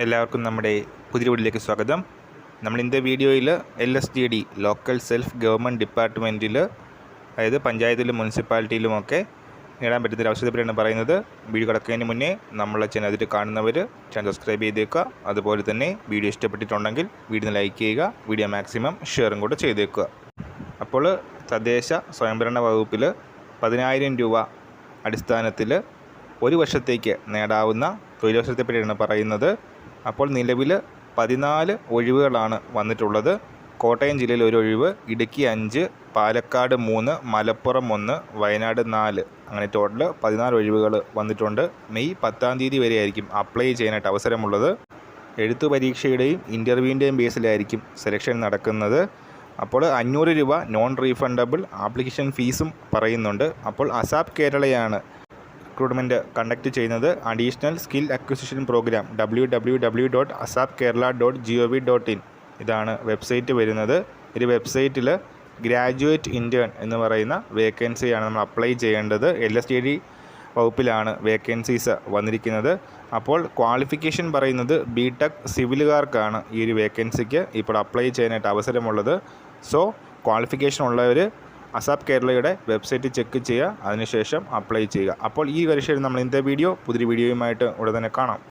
എല്ലാവർക്കും നമ്മുടെ പുതിയ വീട്ടിലേക്ക് സ്വാഗതം. നമ്മൾ ഇന്നത്തെ വീഡിയോയിൽ L S G D local self government ഡിപ്പാർട്ട്മെന്റിൽ അതായത് പഞ്ചായത്തിലും മുനിസിപ്പാലിറ്റിയിലുമൊക്കെ നേടാൻ പറ്റുന്ന ഒരു അവസരത്തെപ്പറ്റിയാണ് പറയുന്നത്. വീഡിയോ കിടക്കുന്നതിന് മുന്നേ നമ്മളെ ചാനൽ അതിൽ കാണുന്നവർ ചാനൽ സബ്സ്ക്രൈബ് ചെയ്തേക്കുക. അതുപോലെ തന്നെ വീഡിയോ ഇഷ്ടപ്പെട്ടിട്ടുണ്ടെങ്കിൽ വീഡിയോ ലൈക്ക് ചെയ്യുക വീഡിയോ മാക്സിമം ഷെയറും കൂടെ ചെയ്തേക്കുക. അപ്പോൾ തദ്ദേശ സ്വയംഭരണ വകുപ്പിൽ പതിനായിരം രൂപ അടിസ്ഥാനത്തിൽ ഒരു വർഷത്തേക്ക് നേടാവുന്ന തൊഴിലവസരത്തെപ്പറ്റിയാണ് പറയുന്നത്. അപ്പോൾ നിലവിൽ പതിനാല് ഒഴിവുകളാണ് വന്നിട്ടുള്ളത്. കോട്ടയം ജില്ലയിൽ ഒരു ഒഴിവ് ഇടുക്കി അഞ്ച് പാലക്കാട് മൂന്ന് മലപ്പുറം ഒന്ന് വയനാട് നാല്. അങ്ങനെ ടോട്ടൽ പതിനാല് ഒഴിവുകൾ വന്നിട്ടുണ്ട്. മെയ് പത്താം തീയതി വരെ ആയിരിക്കും അപ്ലൈ ചെയ്യാനായിട്ട് അവസരമുള്ളത്. എഴുത്തു പരീക്ഷയുടെയും ഇന്റർവ്യൂവിന്റെയും ബേസിലായിരിക്കും സെലക്ഷൻ നടക്കുന്നത്. അപ്പോൾ അഞ്ഞൂറ് രൂപ നോൺ റീഫണ്ടബിൾ ആപ്ലിക്കേഷൻ ഫീസും പറയുന്നുണ്ട്. അപ്പോൾ അസാപ് കേരളയാണ് റിക്രൂട്ട്മെന്റ് കണ്ടക്ട് ചെയ്യുന്നത് additional skill acquisition program W W W dot ASAP Kerala dot G O V dot in ഇതാണ് വെബ്സൈറ്റ് വരുന്നത്. ഒരു വെബ്സൈറ്റിൽ ഗ്രാജുവേറ്റ് ഇന്റേൺ എന്ന് പറയുന്ന വേക്കൻസിയാണ് നമ്മൾ അപ്ലൈ ചെയ്യേണ്ടത്. എൽ എസ് ടി ഡി വകുപ്പിലാണ് വേക്കൻസീസ് വന്നിരിക്കുന്നത്. അപ്പോൾ ക്വാളിഫിക്കേഷൻ പറയുന്നത് ബി ടെക് സിവിലുകാർക്കാണ് ഈ ഒരു വേക്കൻസിക്ക് ഇപ്പോൾ അപ്ലൈ ചെയ്യാനായിട്ട് അവസരമുള്ളത്. സോ ക്വാളിഫിക്കേഷൻ ഉള്ളവർ അസാപ്പ് കേരളയുടെ വെബ്സൈറ്റ് ചെക്ക് ചെയ്യുക. അതിനുശേഷം അപ്ലൈ ചെയ്യുക. അപ്പോൾ ഈ പരീക്ഷയിൽ നമ്മൾ ഇന്നത്തെ വീഡിയോ പുതിയ വീഡിയോയുമായിട്ട് ഉടൻ തന്നെ കാണാം.